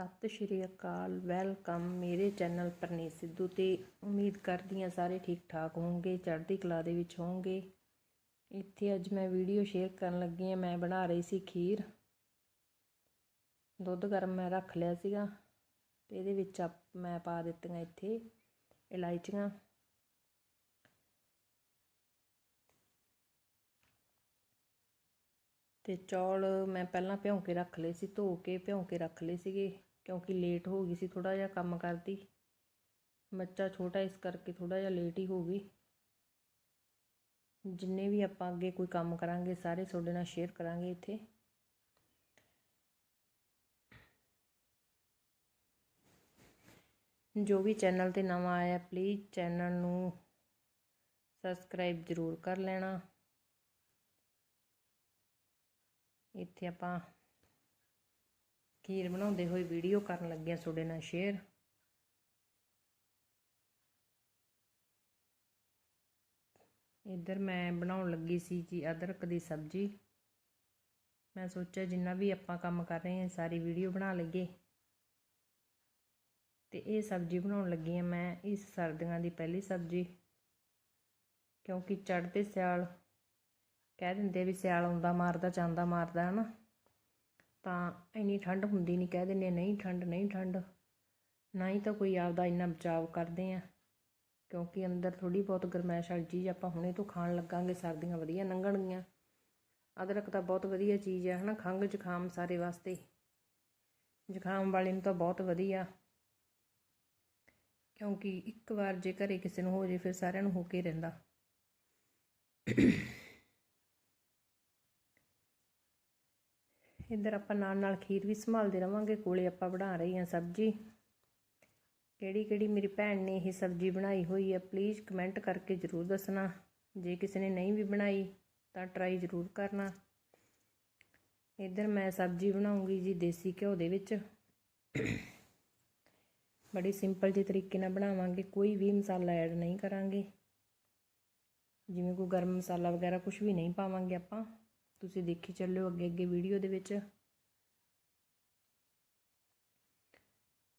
ਸਤਿ ਸ਼੍ਰੀ ਅਕਾਲ, ਵੈਲਕਮ। ਮੇਰੇ ਚੈਨਲ ਪਰਨੀਤ ਸਿੱਧੂ ਤੇ ਉਮੀਦ ਕਰਦੀ ਹਾਂ ਸਾਰੇ ਠੀਕ ਠਾਕ ਹੋਵੋਗੇ ਚੜ੍ਹਦੀ ਕਲਾ ਦੇ ਵਿੱਚ ਹੋਵੋਗੇ ਇੱਥੇ ਅੱਜ ਮੈਂ ਵੀਡੀਓ ਸ਼ੇਅਰ ਕਰਨ ਲੱਗੀ ਹਾਂ। ਮੈਂ ਬਣਾ ਰਹੀ ਸੀ ਖੀਰ। ਦੁੱਧ ਗਰਮ ਮੈਂ ਰੱਖ ਲਿਆ ਸੀਗਾ ਤੇ ਇਹਦੇ ਵਿੱਚ ਆਪ- ਮੈਂ ਪਾ ਦਿੱਤੀਆਂ ਇੱਥੇ ਇਲਾਇਚੀਆਂ। ਤੇ ਚੌਲ ਮੈਂ ਪਹਿਲਾਂ ਭਿਉਂ ਕੇ ਰੱਖ ਲਏ ਸੀ, ਧੋ ਕੇ ਭਿਉਂ ਕੇ ਰੱਖ ਲਏ ਸੀਗੇ। ਕਿਉਂਕਿ ਲੇਟ ਹੋ ਗਈ ਸੀ ਥੋੜਾ ਜਿਹਾ ਕੰਮ ਕਰਦੀ। ਬੱਚਾ ਛੋਟਾ ਇਸ ਕਰਕੇ ਥੋੜਾ ਜਿਹਾ ਲੇਟ ਹੀ ਹੋ ਗਈ। ਜਿੰਨੇ ਵੀ ਆਪਾਂ ਅੱਗੇ ਕੋਈ ਕੰਮ ਕਰਾਂਗੇ, ਸਾਰੇ ਤੁਹਾਡੇ ਨਾਲ ਸ਼ੇਅਰ ਕਰਾਂਗੇ ਇੱਥੇ। ਜੋ ਵੀ ਚੈਨਲ ਤੇ ਨਵਾਂ ਆਇਆ ਪਲੀਜ਼ ਚੈਨਲ ਨੂੰ ਸਬਸਕ੍ਰਾਈਬ ਜ਼ਰੂਰ ਕਰ ਲੈਣਾ। ਇੱਥੇ ਆਪਾਂ ਖੀਰ ਬਣਾਉਂਦੇ ਹੋਏ ਵੀਡੀਓ ਕਰਨ ਲੱਗੇ ਤੁਹਾਡੇ ਨਾਲ ਸ਼ੇਅਰ ਇੱਧਰ ਮੈਂ ਬਣਾਉਣ ਲੱਗੀ ਸੀ ਜੀ ਅਦਰਕ ਦੀ ਸਬਜ਼ੀ। ਮੈਂ ਸੋਚਿਆ ਜਿੰਨਾ ਵੀ ਆਪਾਂ ਕੰਮ ਕਰ ਰਹੇ ਹਾਂ, ਸਾਰੀ ਵੀਡੀਓ ਬਣਾ ਲਈਏ। ਤੇ ਇਹ ਸਬਜ਼ੀ ਬਣਾਉਣ ਲੱਗੀ ਆ ਮੈਂ ਇਸ ਸਰਦੀਆਂ ਦੀ ਪਹਿਲੀ ਸਬਜ਼ੀ। ਕਿਉਂਕਿ ਚੜ੍ਹਦੇ ਸਿਆਲ ਕਹਿ ਦਿੰਦੇ ਵੀ ਸਿਆਲ ਆਉਂਦਾ, ਮਾਰਦਾ ਚਾਂਦਾ ਮਾਰਦਾ ਹੈ ਨਾ ਤਾਂ ਇੰਨੀ ਠੰਡ ਹੁੰਦੀ ਨਹੀਂ ਕਹਿ ਦਿੰਦੇ ਨਹੀਂ ਠੰਡ ਨਹੀਂ ਠੰਡ। ਨਾ ਹੀ ਤਾਂ ਕੋਈ ਆਪਦਾ ਇੰਨਾ ਬਚਾਅ ਕਰਦੇ ਆ, ਕਿਉਂਕਿ ਅੰਦਰ ਥੋੜੀ ਬਹੁਤ ਗਰਮੈਸ਼ ਵਾਲੀ ਚੀਜ਼ ਆਪਾਂ ਹੁਣੇ ਤੋਂ ਖਾਣ ਲੱਗਾਂਗੇ, ਸਰਦੀਆਂ ਵਧੀਆ ਲੰਘਣਗੀਆਂ। ਅਦਰਕ ਤਾਂ ਬਹੁਤ ਵਧੀਆ ਚੀਜ਼ ਹੈ ਹਨਾ, ਖੰਘ, ਜ਼ੁਕਾਮ ਸਾਰੇ ਵਾਸਤੇ। ਜ਼ੁਕਾਮ ਵਾਲੇ ਨੂੰ ਤਾਂ ਬਹੁਤ ਵਧੀਆ। ਕਿਉਂਕਿ ਇੱਕ ਵਾਰ ਜੇ ਘਰੇ ਕਿਸੇ ਨੂੰ ਹੋ ਜੇ, ਫਿਰ ਸਾਰਿਆਂ ਨੂੰ ਹੋ ਕੇ ਰਹਿੰਦਾ। ਇੱਧਰ ਆਪਾਂ ਨਾਲ ਨਾਲ ਖੀਰ ਵੀ ਸੰਭਾਲਦੇ ਰਵਾਂਗੇ, ਕੋਲੇ ਆਪਾਂ ਬਣਾ ਰਹੇ ਹਾਂ ਸਬਜ਼ੀ। ਕਿਹੜੀ ਕਿਹੜੀ ਮੇਰੀ ਭੈਣ ਨੇ ਇਹ ਸਬਜ਼ੀ ਬਣਾਈ ਹੋਈ ਹੈ ਪਲੀਜ਼ ਕਮੈਂਟ ਕਰਕੇ ਜ਼ਰੂਰ ਦੱਸਣਾ। ਜੇ ਕਿਸੇ ਨੇ ਨਹੀਂ ਵੀ ਬਣਾਈ, ਤਾਂ ਟਰਾਈ ਜ਼ਰੂਰ ਕਰਨਾ। ਇੱਧਰ ਮੈਂ ਸਬਜ਼ੀ ਬਣਾਉਂਗੀ ਜੀ ਦੇਸੀ ਘਿਓ ਦੇ ਵਿੱਚ। ਬੜੀ ਸਿੰਪਲ ਜਿਹੇ ਤਰੀਕੇ ਨਾਲ ਬਣਾਵਾਂਗੇ, ਕੋਈ ਵੀ ਮਸਾਲਾ ਐਡ ਨਹੀਂ ਕਰਾਂਗੇ। ਜਿਵੇਂ ਕੋਈ ਗਰਮ ਮਸਾਲਾ ਵਗੈਰਾ ਕੁਝ ਵੀ ਨਹੀਂ ਪਾਵਾਂਗੇ ਆਪਾਂ। ਤੁਸੀਂ ਦੇਖੀ ਚੱਲਿਓ ਅੱਗੇ ਅੱਗੇ ਵੀਡੀਓ ਦੇ ਵਿੱਚ।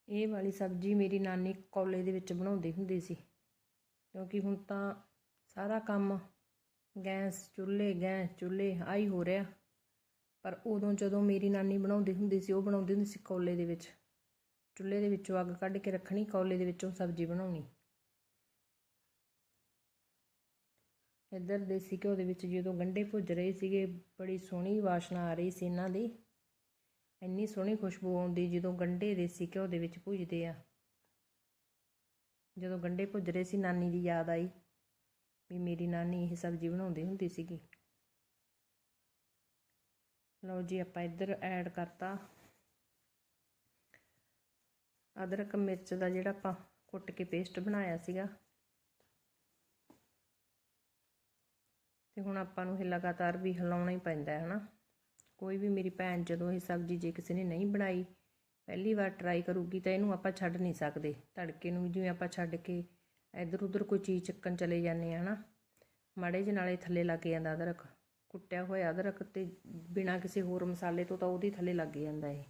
ਇਹ ਵਾਲੀ ਸਬਜ਼ੀ ਮੇਰੀ ਨਾਨੀ ਕੋਲੇ ਦੇ ਵਿੱਚ ਬਣਾਉਂਦੀ ਹੁੰਦੀ ਸੀ। ਕਿਉਂਕਿ ਹੁਣ ਤਾਂ ਸਾਰਾ ਕੰਮ ਗੈਸ, ਚੁੱਲ੍ਹੇ ਗੈਸ, ਚੁੱਲ੍ਹੇ ਆਈ ਹੋ ਰਿਹਾ। ਪਰ ਉਦੋਂ ਜਦੋਂ ਮੇਰੀ ਨਾਨੀ ਬਣਾਉਂਦੀ ਹੁੰਦੀ ਸੀ, ਉਹ ਬਣਾਉਂਦੀ ਹੁੰਦੀ ਸੀ ਕੋਲੇ ਦੇ ਵਿੱਚ। ਚੁੱਲ੍ਹੇ ਦੇ ਵਿੱਚੋਂ ਅੱਗ ਕੱਢ ਕੇ ਰੱਖਣੀ, ਕੋਲੇ ਦੇ ਵਿੱਚੋਂ ਸਬਜ਼ੀ ਬਣਾਉਣੀ। ਇੱਧਰ ਦੇਸੀ ਘਿਓ ਦੇ ਵਿੱਚ ਜਦੋਂ ਗੰਢੇ ਭੁੱਜ ਰਹੇ ਸੀਗੇ, ਬੜੀ ਸੋਹਣੀ ਵਾਸ਼ਨਾ ਆ ਰਹੀ ਸੀ ਇਹਨਾਂ ਦੀ। ਇੰਨੀ ਸੋਹਣੀ ਖੁਸ਼ਬੂ ਆਉਂਦੀ ਜਦੋਂ ਗੰਢੇ ਦੇਸੀ ਘਿਓ ਦੇ ਵਿੱਚ ਭੁੱਜਦੇ ਆ। ਜਦੋਂ ਗੰਢੇ ਭੁੱਜ ਰਹੇ ਸੀ, ਨਾਨੀ ਦੀ ਯਾਦ ਆਈ ਵੀ ਮੇਰੀ ਨਾਨੀ ਇਹ ਸਬਜ਼ੀ ਬਣਾਉਂਦੀ ਹੁੰਦੀ ਸੀਗੀ। ਲਓ ਜੀ, ਆਪਾਂ ਇੱਧਰ ਐਡ ਕਰਤਾ ਅਦਰਕ, ਮਿਰਚ ਦਾ ਜਿਹੜਾ ਆਪਾਂ ਕੁੱਟ ਕੇ ਪੇਸਟ ਬਣਾਇਆ ਸੀਗਾ। ਤੇ ਹੁਣ ਆਪਾਂ ਨੂੰ ਇਹ ਲਗਾਤਾਰ ਵੀ ਹਿਲਾਉਣਾ ਹੀ ਪੈਂਦਾ ਹੈ, ਹਨਾ? ਕੋਈ ਵੀ ਮੇਰੀ ਭੈਣ ਜਦੋਂ ਇਹ ਸਬਜ਼ੀ ਜੇ ਕਿਸੇ ਨੇ ਨਹੀਂ ਬਣਾਈ, ਪਹਿਲੀ ਵਾਰ ਟਰਾਈ ਕਰੂਗੀ ਤਾਂ ਇਹਨੂੰ ਆਪਾਂ ਛੱਡ ਨਹੀਂ ਸਕਦੇ। ਤੜਕੇ ਨੂੰ ਜਿਵੇਂ ਆਪਾਂ ਛੱਡ ਕੇ ਇੱਧਰ ਉੱਧਰ ਕੋਈ ਚੀਜ਼ ਚੱਕਣ ਚਲੇ ਜਾਂਦੇ ਆ ਹਨਾ? ਮਾੜੇ ਜਿਹੇ ਨਾਲੇ ਥੱਲੇ ਲੱਗ ਜਾਂਦਾ ਅਦਰਕ। ਕੁੱਟਿਆ ਹੋਇਆ ਅਦਰਕ ਤੇ ਬਿਨਾ ਕਿਸੇ ਹੋਰ ਮਸਾਲੇ ਤੋਂ ਤਾਂ ਉਹਦੇ ਥੱਲੇ ਲੱਗ ਜਾਂਦਾ ਇਹ।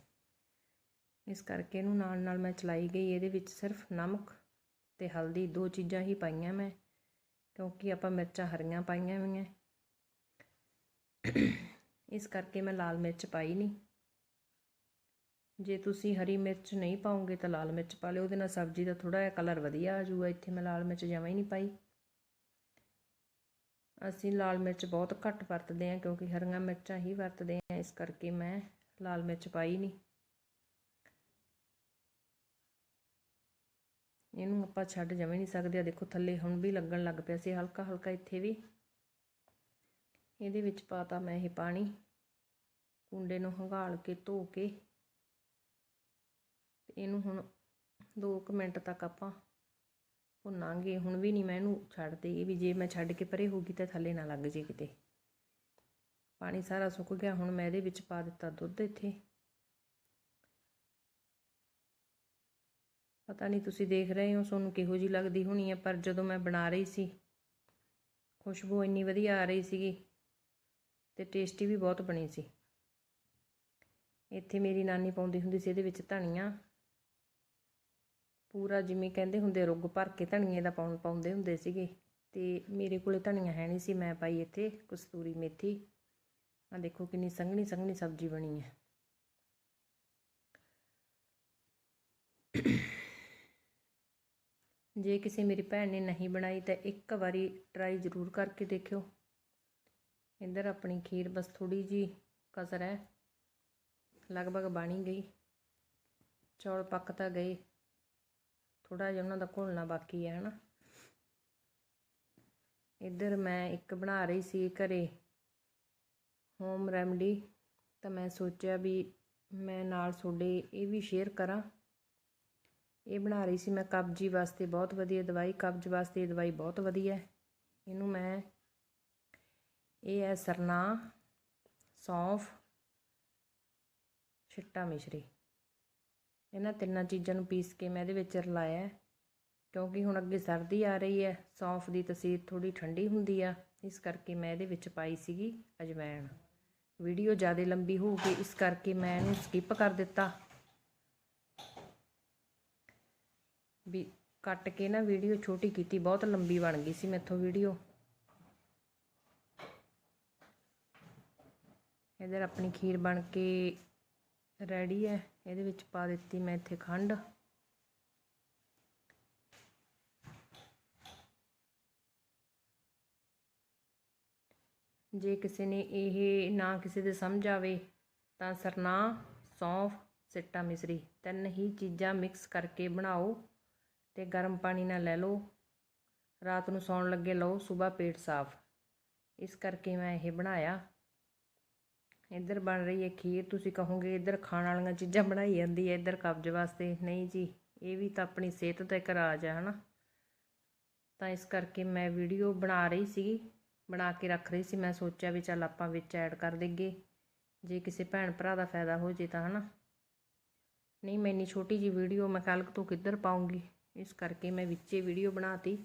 ਇਸ ਕਰਕੇ ਇਹਨੂੰ ਨਾਲ ਨਾਲ ਮੈਂ ਚਲਾਈ ਗਈ, ਇਹਦੇ ਵਿੱਚ ਸਿਰਫ ਨਮਕ ਤੇ ਹਲਦੀ, ਦੋ ਚੀਜ਼ਾਂ ਹੀ ਪਾਈਆਂ ਮੈਂ। ਕਿਉਂਕਿ ਆਪਾਂ ਮਿਰਚਾਂ ਹਰੀਆਂ ਪਾਈਆਂ ਹੋਈਆਂ। ਇਸ ਕਰਕੇ ਮੈਂ ਲਾਲ ਮਿਰਚ ਪਾਈ ਨਹੀਂ। ਜੇ ਤੁਸੀਂ ਹਰੀ ਮਿਰਚ ਨਹੀਂ ਪਾਉਂਗੇ ਤਾਂ ਲਾਲ ਮਿਰਚ ਪਾ ਲਿਓ, ਉਹਦੇ ਨਾਲ ਸਬਜ਼ੀ ਦਾ ਥੋੜਾ ਜਿਹਾ ਕਲਰ ਵਧੀਆ ਆ ਜਾਊਗਾ। ਇੱਥੇ ਮੈਂ ਲਾਲ ਮਿਰਚ ਜਮਾਂ ਹੀ ਨਹੀਂ ਪਾਈ। ਅਸੀਂ ਲਾਲ ਮਿਰਚ ਬਹੁਤ ਘੱਟ ਵਰਤਦੇ ਹਾਂ ਕਿਉਂਕਿ ਹਰੀਆਂ ਮਿਰਚਾਂ ਹੀ ਵਰਤਦੇ ਹਾਂ। ਇਸ ਕਰਕੇ ਮੈਂ ਲਾਲ ਮਿਰਚ ਪਾਈ ਨਹੀਂ। ਇਹਨੂੰ ਆਪਾਂ ਛੱਡ ਜਵੇਂ ਨਹੀਂ ਸਕਦੇ। ਆ ਦੇਖੋ ਥੱਲੇ ਹੁਣ ਵੀ ਲੱਗਣ ਲੱਗ ਪਿਆ ਸੀ ਹਲਕਾ ਹਲਕਾ ਇੱਥੇ ਵੀ। ਇਹਦੇ ਵਿੱਚ ਪਾਤਾ ਮੈਂ ਇਹ ਪਾਣੀ। ਕੁੰਡੇ ਨੂੰ ਹੰਗਾਲ ਕੇ, ਧੋ ਕੇ। ਇਹਨੂੰ ਹੁਣ 2 ਮਿੰਟ ਤੱਕ ਆਪਾਂ ਭੁੰਨਾਂਗੇ। ਹੁਣ ਵੀ ਨਹੀਂ ਮੈਂ ਇਹਨੂੰ ਛੱਡਦੀ। ਇਹ ਵੀ ਜੇ ਮੈਂ ਛੱਡ ਕੇ ਪਰੇ ਹੋ ਗਈ ਤਾਂ ਥੱਲੇ ਨਾ ਲੱਗ ਜੇ ਕਿਤੇ। ਪਾਣੀ ਸਾਰਾ ਸੁੱਕ ਗਿਆ। ਹੁਣ ਮੈਂ ਇਹਦੇ ਵਿੱਚ ਪਾ ਦਿੱਤਾ ਦੁੱਧ ਇੱਥੇ। ਪਤਾ ਨਹੀਂ ਤੁਸੀਂ ਦੇਖ ਰਹੇ ਹੋ ਤੁਹਾਨੂੰ ਕਿਹੋ ਜੀ ਲੱਗਦੀ ਹੋਣੀ ਹੈ ਪਰ ਜਦੋਂ ਮੈਂ ਬਣਾ ਰਹੀ ਸੀ, ਖੁਸ਼ਬੂ ਇੰਨੀ ਵਧੀਆ ਆ ਰਹੀ ਸੀਗੀ ਤੇ ਟੇਸਟੀ ਵੀ ਬਹੁਤ ਬਣੀ ਸੀ। ਇੱਥੇ ਮੇਰੀ ਨਾਨੀ ਪਾਉਂਦੀ ਹੁੰਦੀ ਸੀ, ਇਹਦੇ ਵਿੱਚ ਧਨੀਆ। ਪੂਰਾ ਜਿਵੇਂ ਕਹਿੰਦੇ ਹੁੰਦੇ, ਰੁੱਗ ਭਰ ਕੇ ਧਨੀਏ ਦਾ ਪਾਉਣ, ਪਾਉਂਦੇ ਹੁੰਦੇ ਸੀਗੇ। ਤੇ ਮੇਰੇ ਕੋਲੇ ਧਨੀਆ ਹੈ ਨਹੀਂ ਸੀ, ਮੈਂ ਪਾਈ ਇੱਥੇ ਕਸਤੂਰੀ ਮੇਥੀ। ਆ ਦੇਖੋ ਕਿੰਨੀ ਸੰਘਣੀ ਸੰਘਣੀ ਸਬਜ਼ੀ ਬਣੀ ਹੈ। ਜੇ ਕਿਸੇ ਮੇਰੀ ਭੈਣ ਨੇ ਨਹੀਂ ਬਣਾਈ ਤਾਂ ਇੱਕ ਵਾਰੀ ਟਰਾਈ ਜ਼ਰੂਰ ਕਰਕੇ ਦੇਖਿਓ। ਇੱਧਰ ਆਪਣੀ ਖੀਰ ਬਸ ਥੋੜੀ ਜੀ ਕਸਰ ਹੈ। ਲਗਭਗ ਬਣੀ ਗਈ। ਚੌਲ ਪੱਕ ਤਾਂ ਗਏ। ਥੋੜਾ ਜਿਹਾ ਉਹਨਾਂ ਦਾ ਘੁਲਣਾ ਬਾਕੀ ਹੈ, ਹਨਾ। ਇੱਧਰ ਮੈਂ ਇੱਕ ਬਣਾ ਰਹੀ ਸੀ ਘਰੇ ਹੋਮ ਰੈਮਡੀ ਤਾਂ ਮੈਂ ਸੋਚਿਆ ਵੀ ਮੈਂ ਨਾਲ ਤੁਹਾਡੇ ਇਹ ਵੀ ਸ਼ੇਅਰ ਕਰਾਂ। ਇਹ ਬਣਾ ਰਹੀ ਸੀ ਮੈਂ ਕਬਜੀ ਵਾਸਤੇ ਬਹੁਤ ਵਧੀਆ ਦਵਾਈ, ਕਬਜ਼ ਵਾਸਤੇ ਇਹ ਦਵਾਈ ਬਹੁਤ ਵਧੀਆ ਹੈ। ਇਹਨੂੰ ਮੈਂ ਇਹ ਹੈ ਸਰਨਾ, ਸੌਂਫ, ਛਿੱਟਾ ਮਿਸ਼ਰੀ। ਇਹਨਾਂ ਤਿੰਨਾਂ ਚੀਜ਼ਾਂ ਨੂੰ ਪੀਸ ਕੇ ਮੈਂ ਇਹਦੇ ਵਿੱਚ ਰਲਾਇਆ ਕਿਉਂਕਿ ਹੁਣ ਅੱਗੇ ਸਰਦੀ ਆ ਰਹੀ ਹੈ, ਸੌਂਫ ਦੀ ਤਸੀਰ ਥੋੜੀ ਠੰਡੀ ਹੁੰਦੀ ਆ, ਇਸ ਕਰਕੇ ਮੈਂ ਇਹਦੇ ਵਿੱਚ ਪਾਈ ਸੀਗੀ ਅਜਵਾਇਣ ਵੀਡੀਓ ਜ਼ਿਆਦਾ ਲੰਬੀ ਹੋਊਗੀ, ਇਸ ਕਰਕੇ ਮੈਂ ਇਹਨੂੰ ਸਕਿਪ ਕਰ ਦਿੱਤਾ। ਵੀ ਕੱਟ ਕੇ ਨਾ ਵੀਡੀਓ ਛੋਟੀ ਕੀਤੀ, ਬਹੁਤ ਲੰਬੀ ਬਣ ਗਈ ਸੀ ਮੈਥੋਂ ਵੀਡੀਓ। ਇਧਰ ਆਪਣੀ ਖੀਰ ਬਣ ਕੇ ਰੈਡੀ ਹੈ ਇਹਦੇ ਵਿੱਚ ਪਾ ਦਿੱਤੀ ਮੈਂ ਇੱਥੇ ਖੰਡ। ਜੇ ਕਿਸੇ ਨੇ ਇਹ ਨਾ ਕਿਸੇ ਦੇ ਸਮਝ ਆਵੇ, ਤਾਂ ਸਰਨਾ, ਸੌਂਫ, ਸਿੱਟਾ ਮਿਸਰੀ, ਤਿੰਨ ਹੀ ਚੀਜ਼ਾਂ ਮਿਕਸ ਕਰਕੇ ਬਣਾਓ। ਤੇ ਗਰਮ ਪਾਣੀ ਨਾਲ ਲੈ ਲਓ। ਰਾਤ ਨੂੰ ਸੌਣ ਲੱਗੇ ਲਓ, ਸਵੇਰ ਪੇਟ ਸਾਫ਼। ਇਸ ਕਰਕੇ ਮੈਂ ਇਹ ਬਣਾਇਆ। ਇੱਧਰ ਬਣ ਰਹੀ ਹੈ ਖੀਰ। ਤੁਸੀਂ ਕਹੋਗੇ ਇੱਧਰ ਖਾਣ ਵਾਲੀਆਂ ਚੀਜ਼ਾਂ ਬਣਾਈ ਜਾਂਦੀ ਹੈ ਇੱਧਰ ਕਬਜ਼ ਵਾਸਤੇ। ਨਹੀਂ ਜੀ, ਇਹ ਵੀ ਤਾਂ ਆਪਣੀ ਸਿਹਤ ਦਾ ਇੱਕ ਰਾਜ ਹੈ, ਹਨਾ? ਤਾਂ ਇਸ ਕਰਕੇ ਮੈਂ ਵੀਡੀਓ ਬਣਾ ਰਹੀ ਸੀਗੀ ਬਣਾ ਕੇ ਰੱਖ ਰਹੀ ਸੀ। ਮੈਂ ਸੋਚਿਆ ਵੀ ਚੱਲ ਆਪਾਂ ਵਿੱਚ ਐਡ ਕਰ ਦੇਈਏ। ਜੇ ਕਿਸੇ ਭੈਣ ਭਰਾ ਦਾ ਫਾਇਦਾ ਹੋ ਜੇ ਤਾਂ, ਹਨਾ? ਨਹੀਂ, ਮੈਂ ਇੰਨੀ ਛੋਟੀ ਜੀ ਵੀਡੀਓ ਮੈਂ ਕੱਲ੍ਹ ਤੋਂ ਕਿੱਧਰ ਪਾਉਂਗੀ? ਇਸ ਕਰਕੇ ਮੈਂ ਵਿੱਚੇ ਵੀਡੀਓ ਬਣਾਤੀ।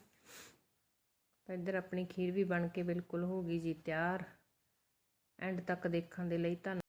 ਤਾਂ ਇੱਧਰ ਆਪਣੀ ਖੀਰ ਵੀ ਬਣ ਕੇ ਬਿਲਕੁਲ ਹੋ ਗਈ ਜੀ ਤਿਆਰ। ਐਂਡ ਤੱਕ ਦੇਖਣ ਦੇ ਲਈ ਧੰਨ